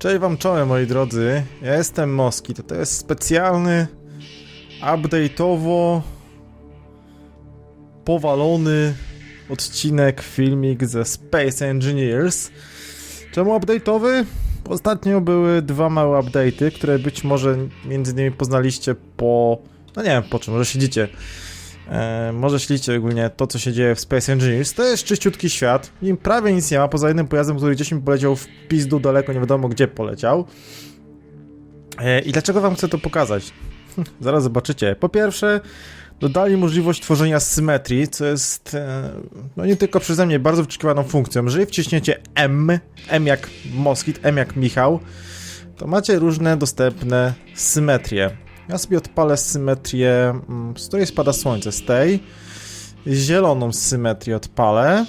Cześć wam czołem moi drodzy, ja jestem Moski, to to jest specjalny, update'owo powalony odcinek, filmik ze Space Engineers. Czemu update'owy? Ostatnio były dwa małe update'y, które być może między innymi poznaliście po... no nie wiem po czym, może siedzicie. E, może ślicie ogólnie to, co się dzieje w Space Engineers. To jest czyściutki świat, nim prawie nic nie ma, poza jednym pojazdem, który gdzieś mi poleciał w pizdu daleko, nie wiadomo gdzie poleciał. E, I dlaczego wam chcę to pokazać? Zaraz zobaczycie. Po pierwsze, dodali możliwość tworzenia symetrii, co jest e, no nie tylko przeze mnie bardzo wyczekiwaną funkcją. Jeżeli wciśniecie M, M jak Moskit, M jak Michał, to macie różne dostępne symetrie. Ja sobie odpalę symetrię, mm, z której spada słońce, z tej. Zieloną symetrię odpalę.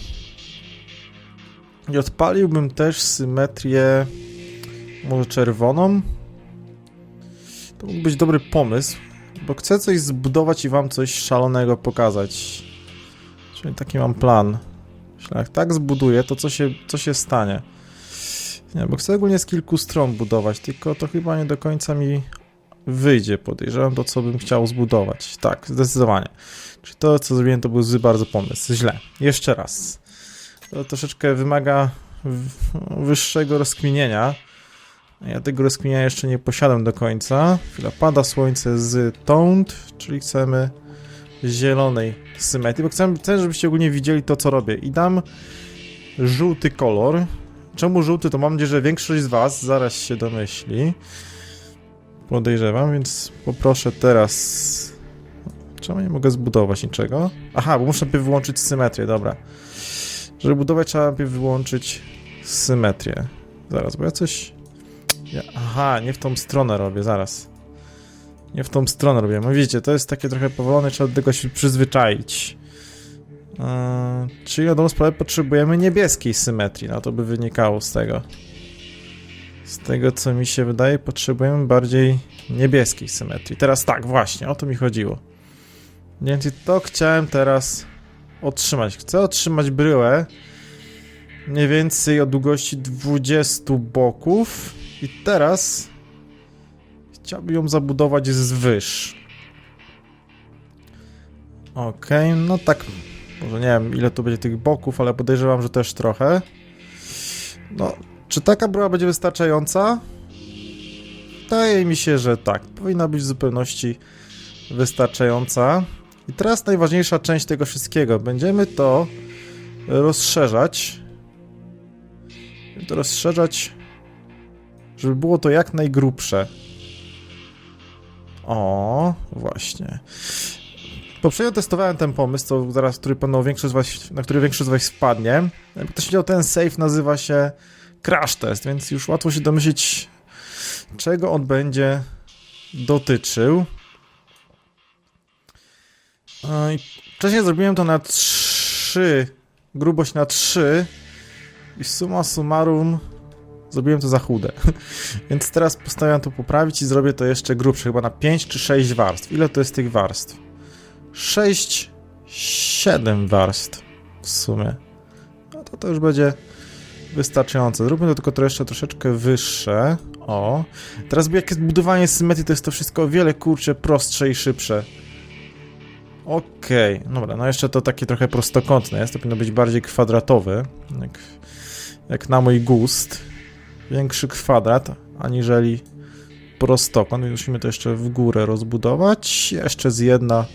I odpaliłbym też symetrię może czerwoną. To mógł być dobry pomysł, bo chcę coś zbudować i wam coś szalonego pokazać. Czyli taki mam plan. Jeśli jak tak zbuduję, to co się, co się stanie? Nie, bo chcę ogólnie z kilku stron budować, tylko to chyba nie do końca mi wyjdzie, podejrzewam to, co bym chciał zbudować. Tak, zdecydowanie. Czy to, co zrobiłem, to był zły bardzo pomysł. Źle. Jeszcze raz. To troszeczkę wymaga wyższego rozkminienia. Ja tego rozkminienia jeszcze nie posiadam do końca. Chwila, pada słońce z tąd, czyli chcemy zielonej symetrii, bo chcę, chcę, żebyście ogólnie widzieli to, co robię. I dam żółty kolor. Czemu żółty? To mam nadzieję, że większość z was zaraz się domyśli. Podejrzewam, więc poproszę teraz. Czemu nie mogę zbudować niczego? Aha, bo muszę najpierw wyłączyć symetrię, dobra. Żeby budować, trzeba najpierw wyłączyć symetrię. Zaraz, bo ja coś. Ja... Aha, nie w tą stronę robię, zaraz. Nie w tą stronę robię. No widzicie, to jest takie trochę powolone, trzeba do tego się przyzwyczaić. Yy, czyli na dobrą sprawę potrzebujemy niebieskiej symetrii, no to by wynikało z tego. Z tego co mi się wydaje, potrzebujemy bardziej niebieskiej symetrii. Teraz tak, właśnie, o to mi chodziło. Więc to chciałem teraz otrzymać. Chcę otrzymać bryłę mniej więcej o długości 20 boków i teraz chciałbym ją zabudować z wyż. Okej, no tak, może nie wiem ile tu będzie tych boków, ale podejrzewam, że też trochę. No, czy taka bryła będzie wystarczająca? Wydaje mi się, że tak. Powinna być w zupełności wystarczająca. I teraz najważniejsza część tego wszystkiego. Będziemy to rozszerzać. Będziemy to rozszerzać, żeby było to jak najgrubsze. O, właśnie. Poprzednio testowałem ten pomysł, to zaraz, który większość was, na który większość z was wpadnie. Ktoś wiedział, ten save nazywa się crash test, więc już łatwo się domyślić, czego on będzie dotyczył. No Wcześniej zrobiłem to na 3, grubość na 3 i summa summarum zrobiłem to za chude. Więc teraz postanowiłem to poprawić i zrobię to jeszcze grubsze, chyba na 5 czy 6 warstw. Ile to jest tych warstw? 6, 7 warstw w sumie. No to to już będzie wystarczające. Zróbmy to tylko jeszcze troszeczkę wyższe. O. Teraz jak jest budowanie symetrii, to jest to wszystko o wiele kurcze, prostsze i szybsze. Okej, dobra, no jeszcze to takie trochę prostokątne jest, to powinno być bardziej kwadratowy, jak, jak na mój gust. Większy kwadrat, aniżeli prostokąt, więc musimy to jeszcze w górę rozbudować. Jeszcze z jedna,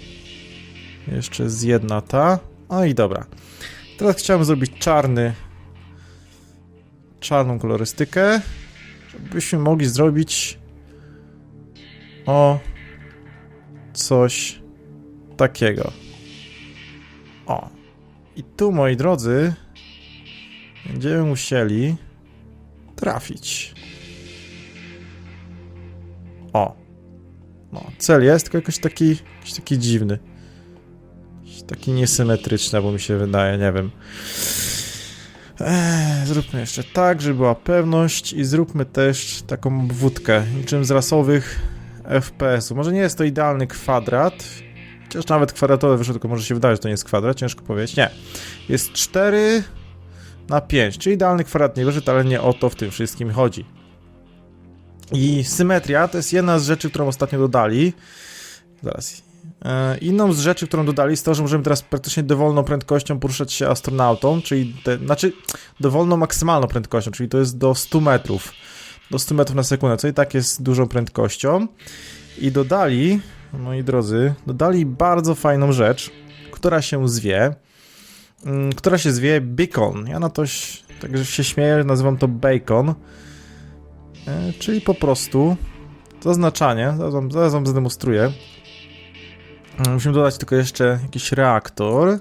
jeszcze z jedna ta. No i dobra. Teraz chciałem zrobić czarny, czarną kolorystykę, żebyśmy mogli zrobić o coś takiego. O. I tu, moi drodzy, będziemy musieli trafić. O. No, cel jest, tylko jakoś taki, jakiś taki dziwny. Jakiś taki niesymetryczny, bo mi się wydaje, nie wiem. Eee, zróbmy jeszcze tak, żeby była pewność i zróbmy też taką obwódkę, niczym z rasowych FPS-ów. Może nie jest to idealny kwadrat, chociaż nawet kwadratowe wyszło, tylko może się wydaje, że to nie jest kwadrat, ciężko powiedzieć. Nie. Jest 4 na 5, czyli idealny kwadrat nie wyszedł, ale nie o to w tym wszystkim chodzi. I symetria to jest jedna z rzeczy, którą ostatnio dodali. Zaraz. E, inną z rzeczy, którą dodali jest to, że możemy teraz praktycznie dowolną prędkością poruszać się astronautą, czyli te, znaczy dowolną maksymalną prędkością, czyli to jest do 100 metrów. Do 100 metrów na sekundę, co i tak jest dużą prędkością. I dodali, moi drodzy, dodali bardzo fajną rzecz, która się zwie, mm, która się zwie Beacon. Ja na to także się śmieję, nazywam to Bacon. E, czyli po prostu zaznaczanie, zaraz wam, zaraz. Mm, Musimy dodać tylko jeszcze jakiś reaktor.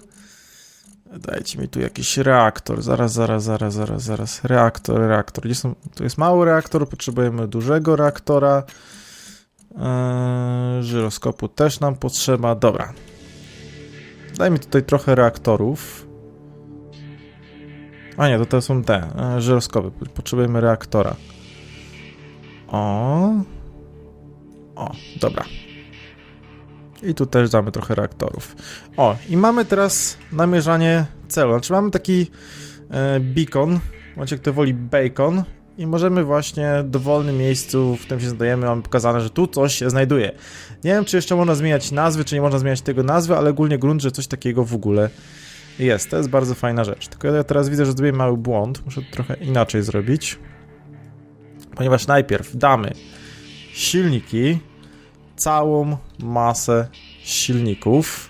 Dajcie mi tu jakiś reaktor. Zaraz, zaraz, zaraz, zaraz, zaraz. Reaktor, reaktor. Gdzie są? Tu jest mały reaktor, potrzebujemy dużego reaktora. Eee, żyroskopu też nam potrzeba. Dobra. Daj mi tutaj trochę reaktorów. A nie, to te są te. E, żyroskopy. Potrzebujemy reaktora. O. O, dobra. I tu też damy trochę reaktorów. O, i mamy teraz namierzanie celu. Znaczy mamy taki e, beacon, bądź jak to woli bacon i możemy właśnie w dowolnym miejscu, w którym się znajdujemy, mamy pokazane, że tu coś się znajduje. Nie wiem, czy jeszcze można zmieniać nazwy, czy nie można zmieniać tego nazwy, ale ogólnie grunt, że coś takiego w ogóle jest. To jest bardzo fajna rzecz. Tylko ja teraz widzę, że zrobiłem mały błąd. Muszę to trochę inaczej zrobić. Ponieważ najpierw damy silniki, całą masę silników.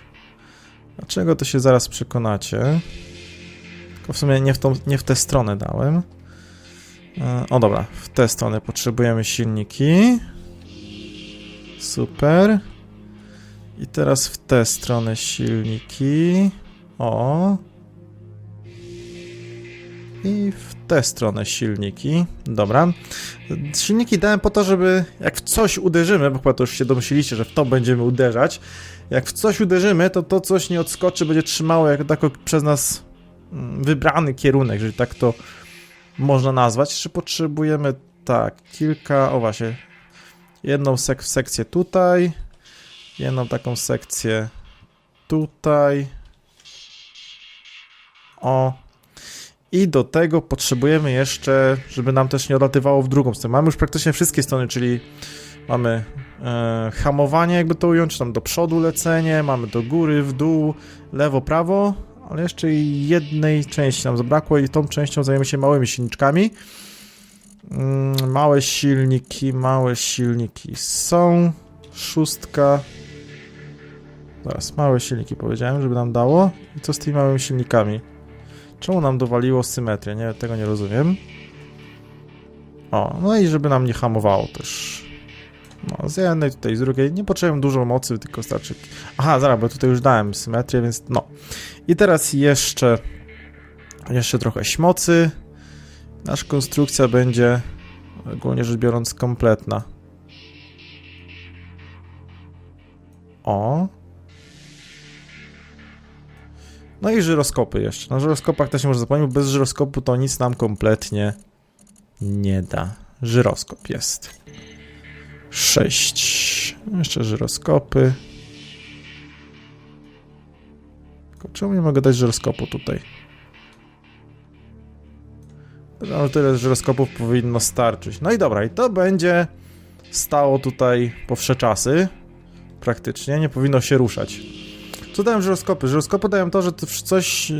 Dlaczego to się zaraz przekonacie? Tylko w sumie nie w, tą, nie w tę stronę dałem. E, O dobra, w tę stronę potrzebujemy silniki. Super. I teraz w tę stronę silniki. O. I w tę stronę silniki. Dobra. Silniki dałem po to, żeby jak w coś uderzymy, bo chyba to już się domyśliliście, że w to będziemy uderzać. Jak w coś uderzymy, to to coś nie odskoczy, będzie trzymało jako tako przez nas mm, wybrany kierunek, jeżeli tak to można nazwać. Jeszcze potrzebujemy tak, kilka, o właśnie, jedną sek sekcję tutaj, jedną taką sekcję tutaj. O, i do tego potrzebujemy jeszcze, żeby nam też nie odlatywało w drugą stronę. Mamy już praktycznie wszystkie strony, czyli mamy e, hamowanie, jakby to ująć, tam do przodu lecenie, mamy do góry, w dół, lewo, prawo, ale jeszcze jednej części nam zabrakło i tą częścią zajmiemy się małymi silniczkami. Mm, małe silniki, małe silniki są. Szóstka. Zaraz, małe silniki powiedziałem, żeby nam dało. I co z tymi małymi silnikami? Czemu nam dowaliło symetrię? Nie, tego nie rozumiem. O, no i żeby nam nie hamowało też. No, z jednej tutaj, z drugiej. Nie potrzebuję dużo mocy, tylko starczy... Aha, zaraz, bo tutaj już dałem symetrię, więc no. I teraz jeszcze... Jeszcze trochę śmocy. Nasza konstrukcja będzie ogólnie rzecz biorąc kompletna. O. No i żyroskopy jeszcze. Na żyroskopach też nie można zapomnieć, bo bez żyroskopu to nic nam kompletnie nie da. Żyroskop jest. 6. Jeszcze żyroskopy. Czemu nie mogę dać żyroskopu tutaj? No tyle żyroskopów powinno starczyć. No i dobra, i to będzie stało tutaj po wsze czasy. Praktycznie, nie powinno się ruszać. Co dają żyroskopy? Żyroskopy dają to, że to coś.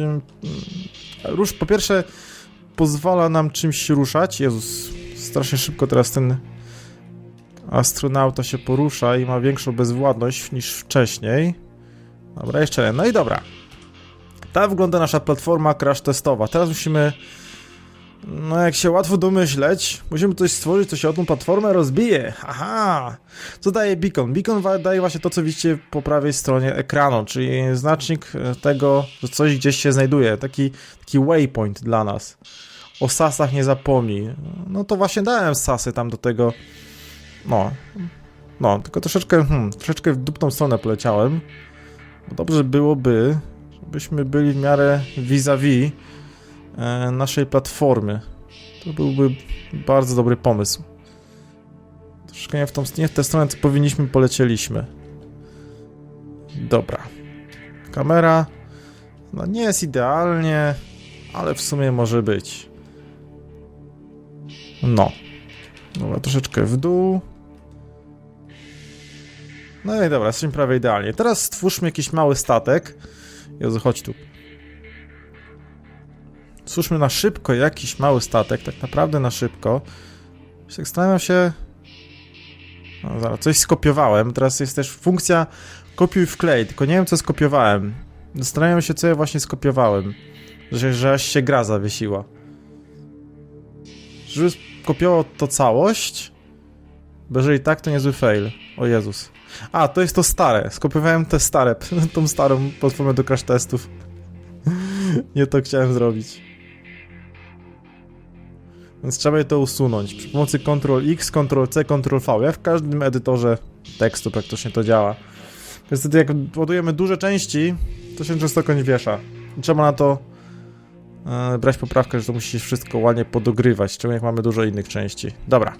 Rusz, po pierwsze, pozwala nam czymś ruszać. Jezus, strasznie szybko teraz ten astronauta się porusza i ma większą bezwładność niż wcześniej. Dobra, jeszcze. No i dobra. Tak wygląda nasza platforma crash testowa. Teraz musimy. No, jak się łatwo domyśleć, musimy coś stworzyć, co się o tą platformę rozbije. Haha! Co daje beacon? Beacon daje właśnie to, co widzicie po prawej stronie ekranu, czyli znacznik e, tego, że coś gdzieś się znajduje. Taki, taki waypoint dla nas. O sasach nie zapomnij. No to właśnie dałem sasy tam do tego. No. No, tylko troszeczkę, hmm, troszeczkę w dupną stronę poleciałem. Dobrze byłoby, żebyśmy byli w miarę vis-a-vis e, naszej platformy. To byłby bardzo dobry pomysł. Troszkę nie w, tą, nie w tę stronę, co powinniśmy, polecieliśmy. Dobra. Kamera no nie jest idealnie, ale w sumie może być. No. Dobra, troszeczkę w dół. No i dobra, jesteśmy prawie idealnie. Teraz stwórzmy jakiś mały statek. Jezu, chodź tu. Stwórzmy na szybko jakiś mały statek, tak naprawdę na szybko. Tak Zastanawiam się... No zaraz, coś skopiowałem. Teraz jest też funkcja kopiuj wklej, tylko nie wiem co skopiowałem. Zastanawiam się co ja właśnie skopiowałem. Że, że aż się gra zawiesiła. Żeby skopiował to całość? Bo jeżeli tak, to niezły fail. O Jezus. A, to jest to stare. Skopiowałem te stare, tą starą platformę do crash testów. Nie to chciałem zrobić. Więc trzeba je to usunąć. Przy pomocy Ctrl X, Ctrl C, Ctrl V. Ja w każdym edytorze tekstu praktycznie to działa. Niestety jak ładujemy duże części, to się często koń wiesza. I Trzeba na to e, brać poprawkę, że to musi się wszystko ładnie podogrywać, szczególnie jak mamy dużo innych części. Dobra.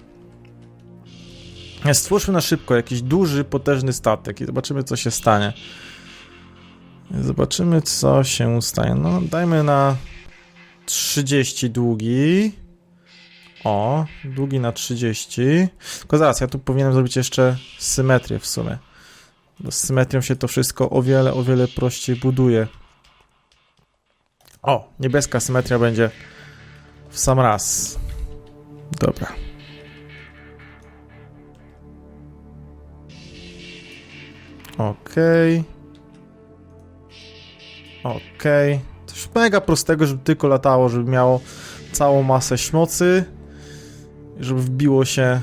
Stwórzmy na szybko jakiś duży, potężny statek i zobaczymy, co się stanie. Zobaczymy, co się stanie. No, dajmy na 30 długi. O, długi na 30. Tylko zaraz, ja tu powinienem zrobić jeszcze symetrię w sumie. Bo z symetrią się to wszystko o wiele, o wiele prościej buduje. O, niebieska symetria będzie w sam raz. Dobra. Okej. Okej. Coś mega prostego, żeby tylko latało, żeby miało całą masę śmocy, żeby wbiło się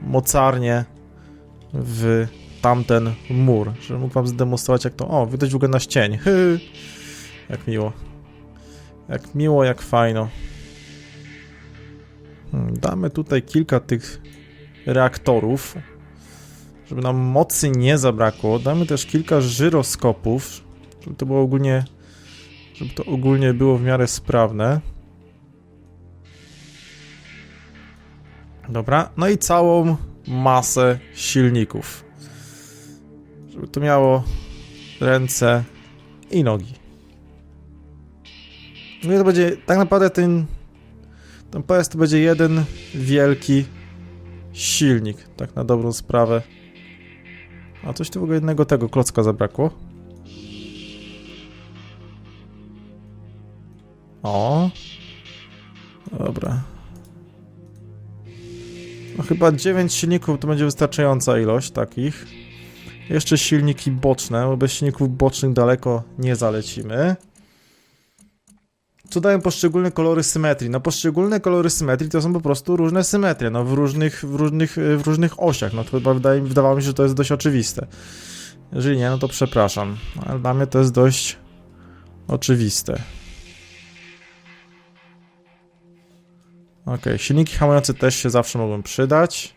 mocarnie w tamten mur, żeby mógł wam zdemonstrować jak to... O, widać w ogóle na ścień. Hy. Jak miło. Jak miło, jak fajno. Hmm, Damy tutaj kilka tych reaktorów, żeby nam mocy nie zabrakło. Damy też kilka żyroskopów, żeby to było ogólnie, żeby to ogólnie było w miarę sprawne. Dobra, no i całą masę silników. Żeby to miało ręce i nogi. No i to będzie, tak naprawdę ten, ten pojazd to będzie jeden wielki silnik, tak na dobrą sprawę. A coś tu w ogóle jednego tego klocka zabrakło. O. Dobra. No chyba 9 silników to będzie wystarczająca ilość takich. Jeszcze silniki boczne, bo bez silników bocznych daleko nie zalecimy. Co dają poszczególne kolory symetrii? No poszczególne kolory symetrii to są po prostu różne symetrie, no w różnych, w różnych, w różnych osiach. No to chyba wydaje, wydawało mi się, że to jest dość oczywiste. Jeżeli nie, no to przepraszam. Ale dla mnie to jest dość oczywiste. Ok, silniki hamujące też się zawsze mogą przydać.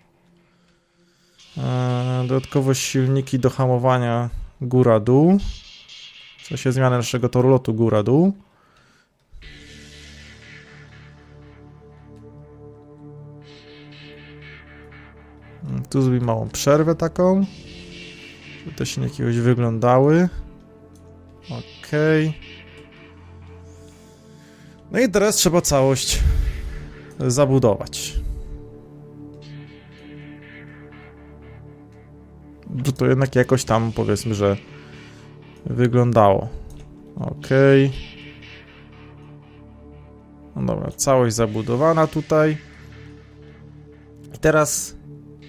Eee, dodatkowo silniki do hamowania góra-dół. W sensie zmiany naszego toru lotu góra-dół. Mm, Tu zrobimy małą przerwę taką. Żeby te silniki jakoś wyglądały. Okej. No i teraz trzeba całość zabudować. Że to jednak jakoś tam powiedzmy, że wyglądało. Okej. No dobra, całość zabudowana tutaj. I teraz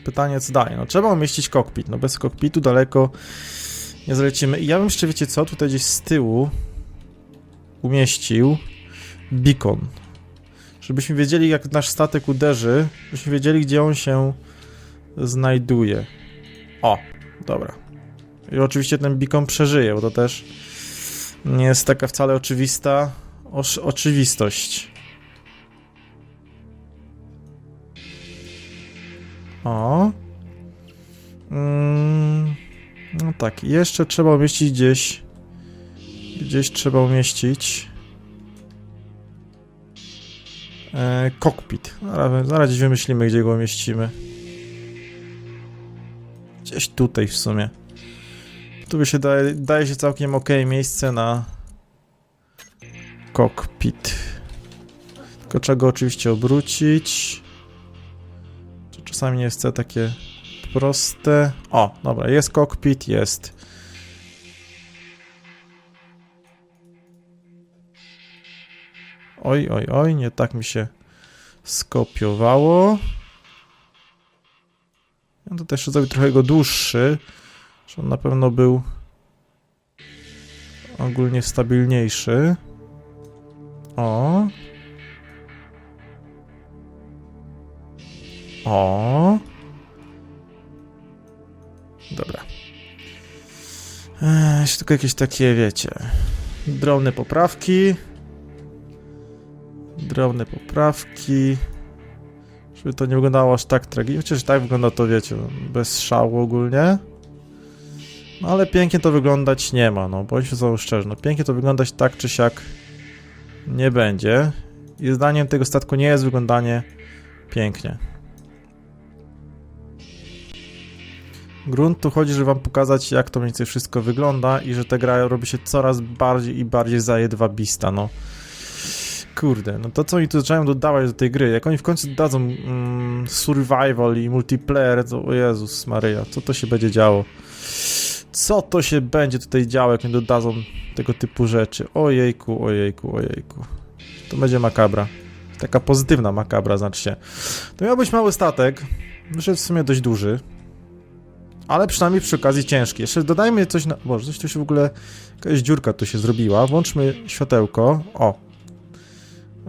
pytanie co dalej. No trzeba umieścić kokpit. No bez kokpitu daleko nie zalecimy. I ja bym jeszcze, wiecie co, tutaj gdzieś z tyłu umieścił beacon żebyśmy wiedzieli, jak nasz statek uderzy, żebyśmy wiedzieli, gdzie on się znajduje. O, dobra. I oczywiście ten beacon przeżyje, bo to też nie jest taka wcale oczywista oczywistość. O. Mm, no tak, jeszcze trzeba umieścić gdzieś. Gdzieś trzeba umieścić. E, cockpit. Zaraz, zaraz gdzieś wymyślimy, gdzie go umieścimy. Gdzieś tutaj w sumie. Tu by się daje, daje się całkiem ok miejsce na cockpit. Tylko trzeba go oczywiście obrócić. czasami nie jest to takie proste. O, dobra, jest cockpit, jest. Oj, oj, oj, nie tak mi się skopiowało. Ja to też zrobię trochę go dłuższy, że on na pewno był ogólnie stabilniejszy. O. O. Dobra. Eee, tylko jakieś takie, wiecie, drobne poprawki. Drobne poprawki. Żeby to nie wyglądało aż tak tragicznie. Chociaż tak wygląda to, wiecie, bez szału ogólnie. No ale pięknie to wyglądać nie ma, no bądźmy sobie szczerzy. No pięknie to wyglądać tak czy siak nie będzie. I zdaniem tego statku nie jest wyglądanie pięknie. Grunt tu chodzi, żeby wam pokazać, jak to mniej więcej wszystko wygląda i że ta gra robi się coraz bardziej i bardziej zajedwabista, no. Kurde, no to co oni tu zaczynają dodawać do tej gry, jak oni w końcu dadzą mm, survival i multiplayer, to o Jezus Maryja, co to się będzie działo? Co to się będzie tutaj działo, jak oni dodadzą tego typu rzeczy? Ojejku, ojejku, ojejku. To będzie makabra. Taka pozytywna makabra, znaczy się. To miał być mały statek, wyszedł w sumie dość duży, ale przynajmniej przy okazji ciężki. Jeszcze dodajmy coś na... Boże, coś tu się w ogóle... Jakaś dziurka tu się zrobiła. Włączmy światełko. O.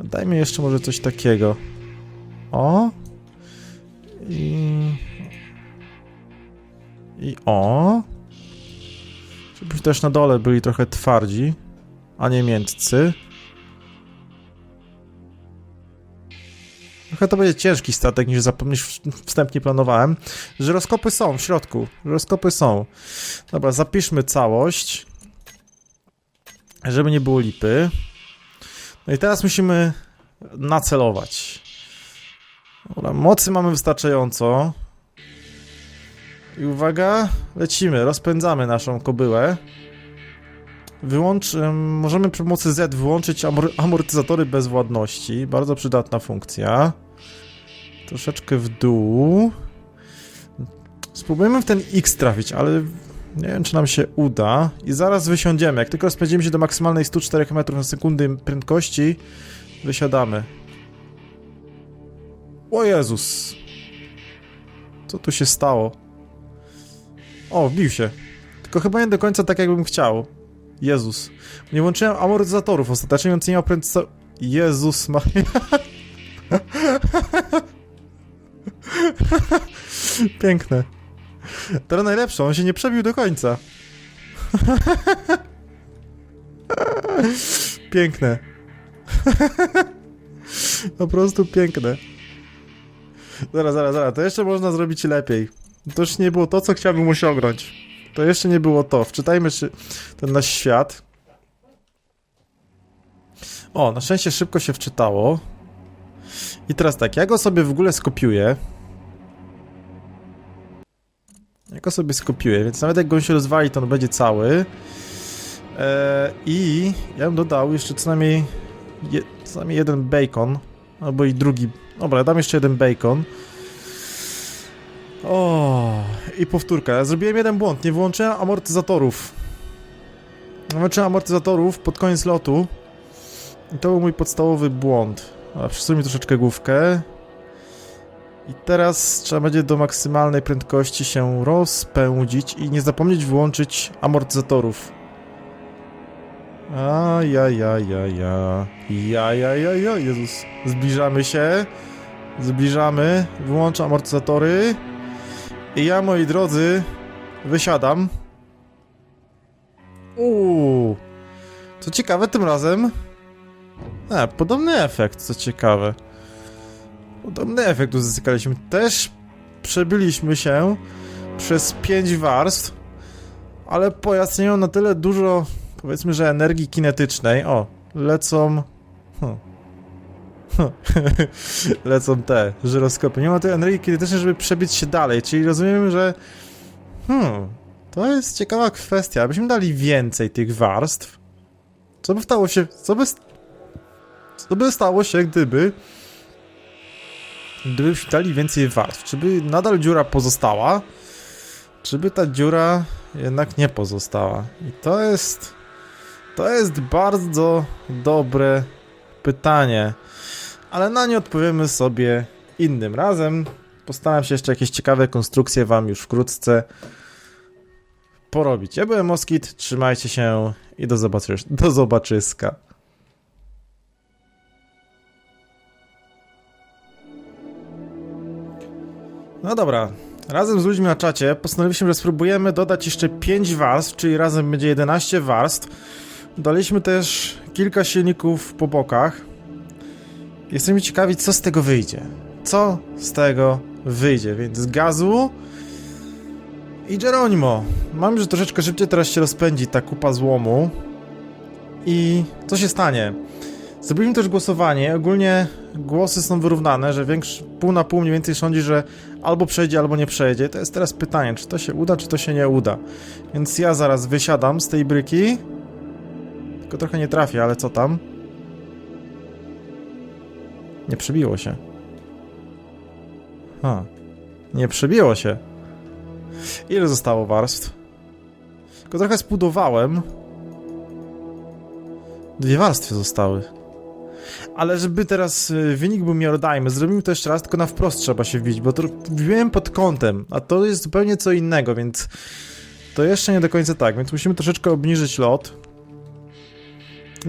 Dajmy jeszcze może coś takiego. O. I... I o. Żebyśmy też na dole byli trochę twardzi, a nie miętcy. Trochę to będzie ciężki statek niż zapomnieć wstępnie planowałem. Żyroskopy są w środku. Żyroskopy są. Dobra, zapiszmy całość. Żeby nie było lipy. No i teraz musimy nacelować. Dobra, mocy mamy wystarczająco. I uwaga, lecimy, rozpędzamy naszą kobyłę. Wyłącz, em, możemy przy pomocy Z wyłączyć amor amortyzatory bezwładności. Bardzo przydatna funkcja. Troszeczkę w dół. Spróbujemy w ten X trafić, ale nie wiem, czy nam się uda. I zaraz wysiądziemy. Jak tylko rozpędzimy się do maksymalnej 104 m na sekundę prędkości, wysiadamy. O Jezus! Co tu się stało? O, wbił się. Tylko chyba nie do końca tak, jakbym chciał. Jezus. Nie włączyłem amortyzatorów ostatecznie, więc nie miał prędkości... Jezus Maria. Piękne. Teraz najlepsze, on się nie przebił do końca. Piękne. po prostu piękne. Zaraz, zaraz, zaraz, to jeszcze można zrobić lepiej. To już nie było to, co chciałbym osiągnąć. To jeszcze nie było to. Wczytajmy ten nasz świat. O, na szczęście szybko się wczytało. I teraz tak, ja go sobie w ogóle skopiuję. Ja go sobie skopiuję, więc nawet jak go się rozwali, to on będzie cały. Eee, I ja bym dodał jeszcze co najmniej, je, co najmniej jeden bacon. Albo i drugi. Dobra, dam jeszcze jeden bacon. O, i powtórka. Ja zrobiłem jeden błąd. Nie wyłączyłem amortyzatorów. Wyłączyłem amortyzatorów pod koniec lotu. I to był mój podstawowy błąd. Przesuń mi troszeczkę główkę. I teraz trzeba będzie do maksymalnej prędkości się rozpędzić i nie zapomnieć włączyć amortyzatorów. A ja ja ja ja. Ja ja ja ja. Jezus. Zbliżamy się. Zbliżamy. Włączam amortyzatory. I ja, moi drodzy, wysiadam. Uuu. Co ciekawe, tym razem. E, podobny efekt, co ciekawe. Podobny efekt uzyskaliśmy. Też przebyliśmy się przez pięć warstw, ale pojazd nie miał na tyle dużo, powiedzmy, że energii kinetycznej. O, lecą... Hm. lecą te żyroskopy. Nie ma tej energii kinetycznej, żeby przebić się dalej, czyli rozumiemy, że hmm, to jest ciekawa kwestia. Abyśmy dali więcej tych warstw, co by stało się, co by, co by stało się, gdyby gdybyśmy dali więcej warstw? Czy by nadal dziura pozostała? Czy by ta dziura jednak nie pozostała? I to jest... To jest bardzo dobre pytanie. Ale na nie odpowiemy sobie innym razem. Postaram się jeszcze jakieś ciekawe konstrukcje wam już wkrótce porobić. Ja byłem Moskit, trzymajcie się i do, zobaczys do zobaczyska. No dobra, razem z ludźmi na czacie postanowiliśmy, że spróbujemy dodać jeszcze 5 warstw, czyli razem będzie 11 warstw. Daliśmy też kilka silników po bokach. Jesteśmy ciekawi, co z tego wyjdzie. Co z tego wyjdzie, więc z gazu i Geronimo. Mam, że troszeczkę szybciej teraz się rozpędzi ta kupa złomu. I co się stanie? Zrobiliśmy też głosowanie. Ogólnie głosy są wyrównane, że większy, pół na pół mniej więcej sądzi, że albo przejdzie, albo nie przejdzie. To jest teraz pytanie, czy to się uda, czy to się nie uda. Więc ja zaraz wysiadam z tej bryki. Tylko trochę nie trafię, ale co tam? Nie przebiło się. Ha. Nie przebiło się. Ile zostało warstw? Tylko trochę spudowałem. Dwie warstwy zostały. Ale żeby teraz y, wynik był miarodajny, zrobimy to jeszcze raz, tylko na wprost trzeba się wbić, bo to wbiłem pod kątem, a to jest zupełnie co innego, więc to jeszcze nie do końca tak, więc musimy troszeczkę obniżyć lot.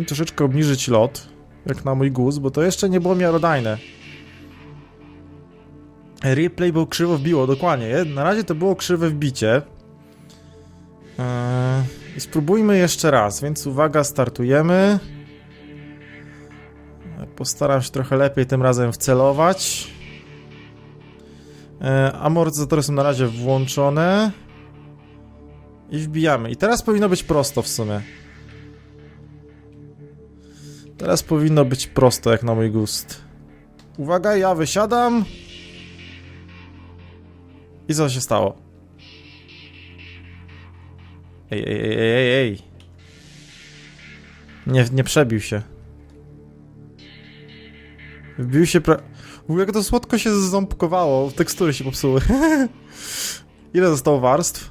Troszeczkę obniżyć lot, jak na mój gust, bo to jeszcze nie było miarodajne. Replay było krzywo wbiło, dokładnie. Na razie to było krzywe wbicie. Eee, spróbujmy jeszcze raz, więc uwaga, startujemy. Postaram się trochę lepiej tym razem wcelować. Eee, amortyzatory są na razie włączone. I wbijamy. I teraz powinno być prosto w sumie. Teraz powinno być prosto, jak na mój gust. Uwaga, ja wysiadam. I co się stało? Ej, ej, ej, ej, ej. Nie, nie przebił się. Wbił się pra... W jak to słodko się ząbkowało, tekstury się popsuły. Ile zostało warstw?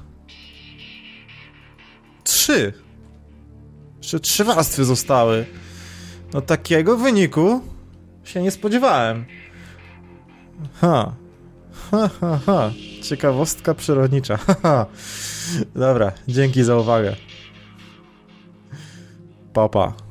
Trzy. Jeszcze trzy warstwy zostały. No takiego wyniku się nie spodziewałem. Ha. Ha, ha, ha. Ciekawostka przyrodnicza. Ha, ha. Dobra, dzięki za uwagę. Papa. Pa.